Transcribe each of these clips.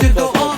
düştü doğan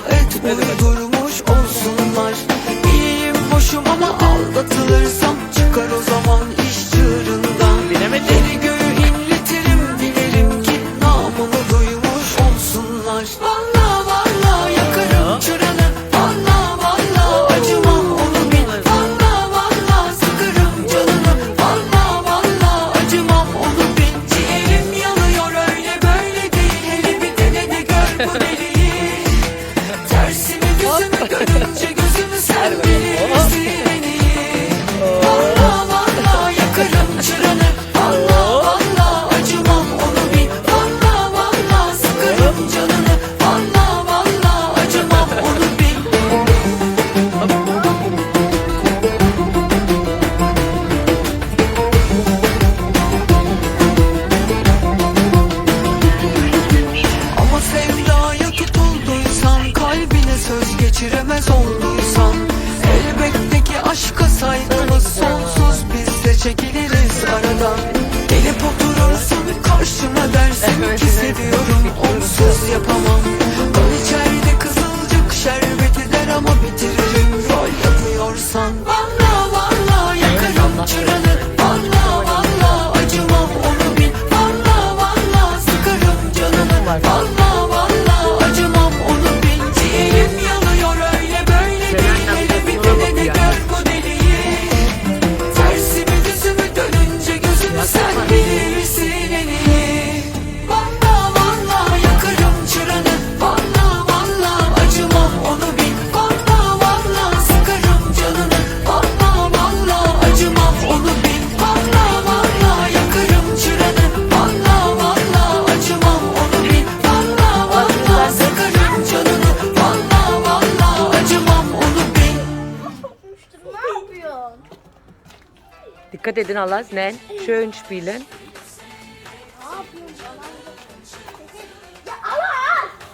Dikkat edin Allah, nein, schön spielen.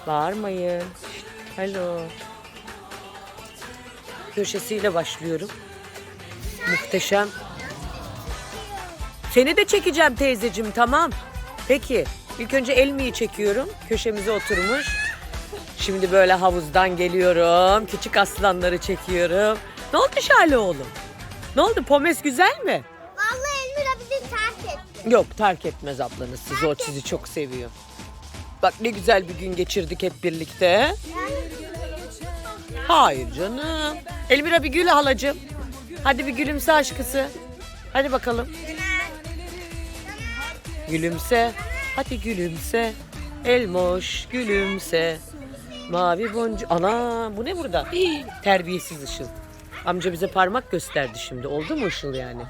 Bağırmayın. Şşt, Alo. Köşesiyle başlıyorum. Muhteşem. Seni de çekeceğim teyzecim tamam. Peki ilk önce Elmi'yi çekiyorum. Köşemize oturmuş. Şimdi böyle havuzdan geliyorum. Küçük aslanları çekiyorum. Ne oldu Şale oğlum? Ne oldu? Pomes güzel mi? Vallahi Elmira bizi terk etti. Yok terk etmez ablanız sizi. O sizi çok seviyor. Bak ne güzel bir gün geçirdik hep birlikte. Hayır canım. Elmira bir gül halacığım. Hadi bir gülümse aşkısı. Hadi bakalım. Gülümse. Hadi gülümse. Elmoş gülümse. Mavi boncuk. Ana bu ne burada? Hii, terbiyesiz Işıl. Amca bize parmak gösterdi şimdi. Oldu mu Işıl yani?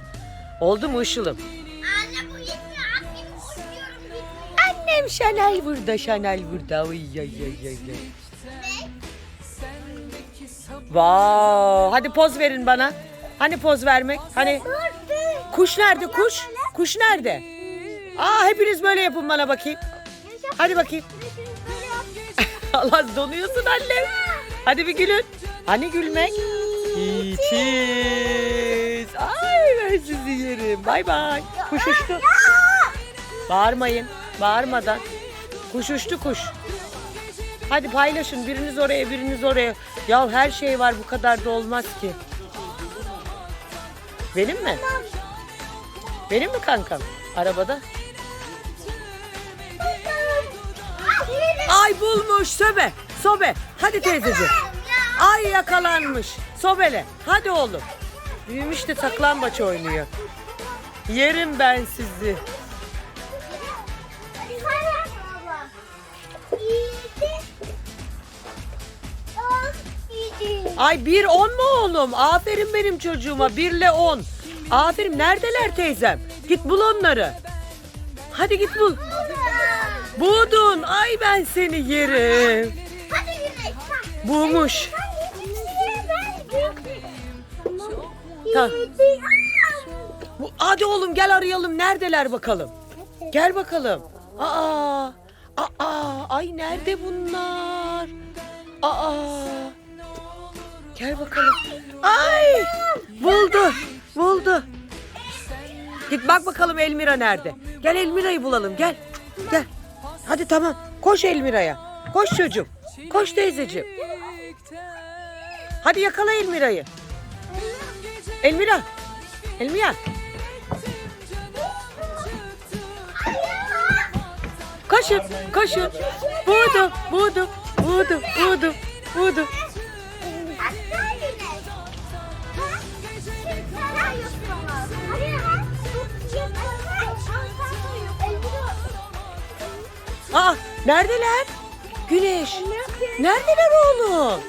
Oldu mu Işıl'ım? Anne bu. Annem istiyorum gitmiyor. Annem Şanel burada, Şanel burada. Ay ay ay ay. ay. Vav, hadi poz verin bana. Hani poz vermek? Hani kuş nerede kuş? Kuş nerede? Aa hepiniz böyle yapın bana bakayım. Hadi bakayım. Allah donuyorsun annem. Hadi bir gülün. Hani gülmek? İçiz. Ay ben sizi yerim. Bay bay. Kuş uçtu. Bağırmayın. Bağırmadan. Kuş uçtu kuş. Hadi paylaşın. Biriniz oraya, biriniz oraya. Ya her şey var bu kadar da olmaz ki. Benim mi? Benim mi kankam? Arabada. Ay bulmuş sobe. Sobe. Hadi teyzeciğim. Ay yakalanmış. Sobele. Hadi oğlum. Büyümüş de saklambaç oynuyor. Yerim ben sizi. Ay bir on mu oğlum? Aferin benim çocuğuma. Birle on. Aferin. Neredeler teyzem? Git bul onları. Hadi git bul. Buldun. Ay ben seni yerim. Bulmuş. Ta- Bu- Hadi oğlum gel arayalım. Neredeler bakalım. Gel bakalım. Aa, aa, ay nerede bunlar? Aa, gel bakalım. Ay, buldu, buldu. Git bak bakalım Elmira nerede? Gel Elmira'yı bulalım, gel. Gel. Hadi tamam. Koş Elmira'ya. Koş çocuğum. Koş teyzeciğim. Hadi yakala Elmira'yı. Elmira. Elmira. Koşun, koşun. Buldum, buldum, buldum, buldum, buldum. Aa, neredeler? Güneş. Neredeler oğlum?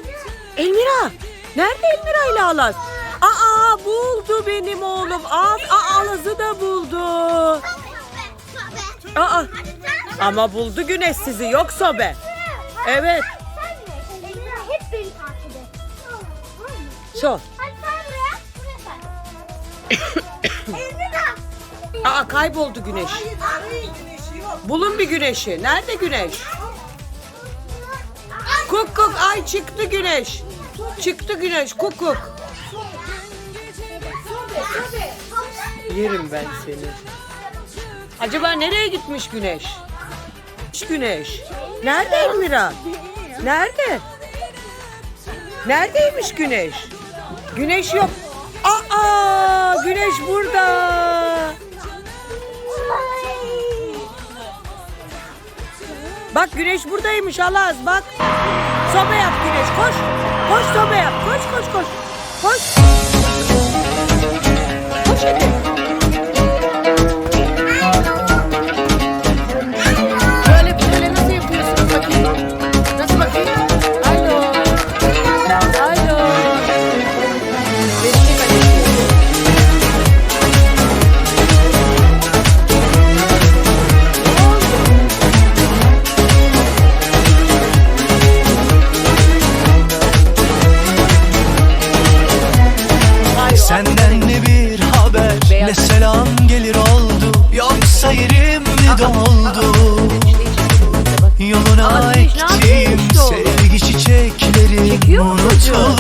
Elmira. Nerede Elmira ile Alaz? Buldu benim oğlum. Aa, aa, Alaz'ı da buldu. Aa, ama buldu Güneş sizi yoksa be. Evet. Hep beni takip et. Sor. Aa, kayboldu Güneş. Bulun bir Güneş'i. Nerede Güneş? Kuk kuk. Ay çıktı Güneş. Çıktı Güneş. Kuk kuk. Yerim ben seni. Acaba nereye gitmiş Güneş? Güneş. Nerede Elmira? Nerede? Neredeymiş Güneş? Güneş yok. Aa, Güneş burada. Bak Güneş buradaymış Alaz bak. Sobe yap Güneş koş. Koş sobe yap. Koş koş. Koş. Koş çiçekleri Çekiyor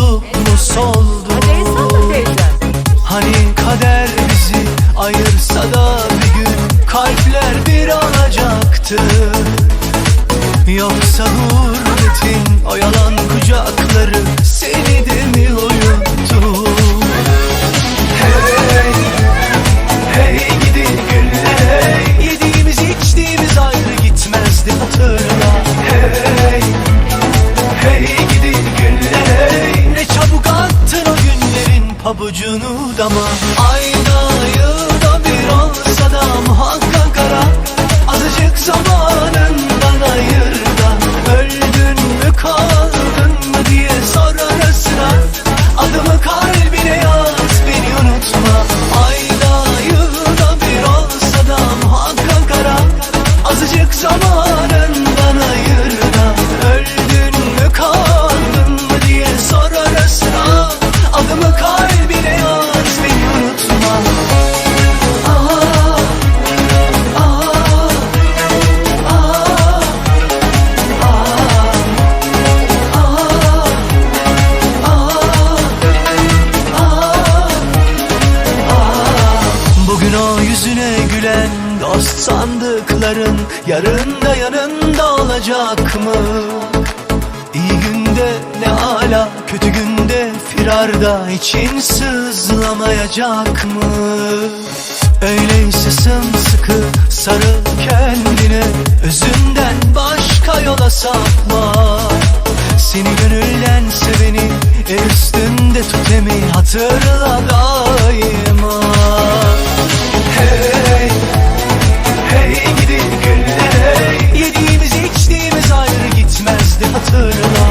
Kötü günde firarda için sızlamayacak mı? Öyleyse sımsıkı sarıl kendine Özünden başka yola sapma Seni gönülden seveni el üstünde tut emi Hatırla daima Hey, hey gidin günde hey. Yediğimiz içtiğimiz ayrı gitmezdi hatırla